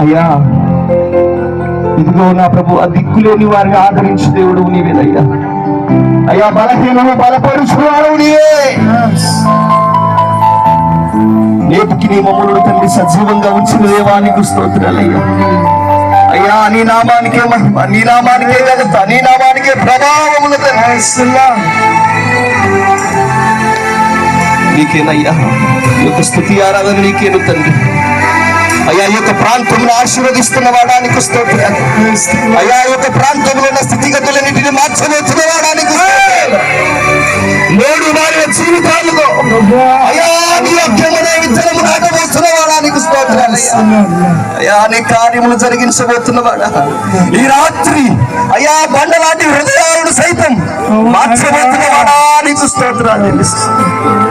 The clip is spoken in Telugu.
అయ్యా. ఇదిగో నా ప్రభు ఆ దిక్కులేని వారిని ఆదరించు దేవుడు నీవేదయ్యా అయ్యా. బలహీనము బలపరుచుకున్నాడు నీవే. నేటికి నీ మమ్మల్ని తండ్రి సజీవంగా ఉంచిన దేవానికి స్తోత్రాలయ్యా అయ్యా. నీ నామానికే మహిమ నీ నామానికే ఘనత నీ నామానికే ప్రభావములు నీకేనయ్యా ఈ యొక్క స్థుతి ఆరాధన నీకేను తండ్రి. అయ్యా ఈ యొక్క ప్రాంతంలో ఆశీర్వదిస్తున్న వాడానికి స్తోత్రాలు అయ్యా ఈ యొక్క ప్రాంతంలో ఉన్న స్థితిగతులన్నింటిని మార్చబోతున్న వాడానికి నేడు వారి జీవితాలలో అయ్యా నీ అభ్యమన విత్తనము నాటబోతున్న వాడానికి స్తోత్రాలు అయ్యా నీ కార్యములు జరిగించబోతున్నవాడా ఈ రాత్రి అయ్యా బండలాంటి హృదయాలను సైతం మార్చబోతున్నవాడా నీకు స్తోత్రాలు చెల్లిస్తున్నాను.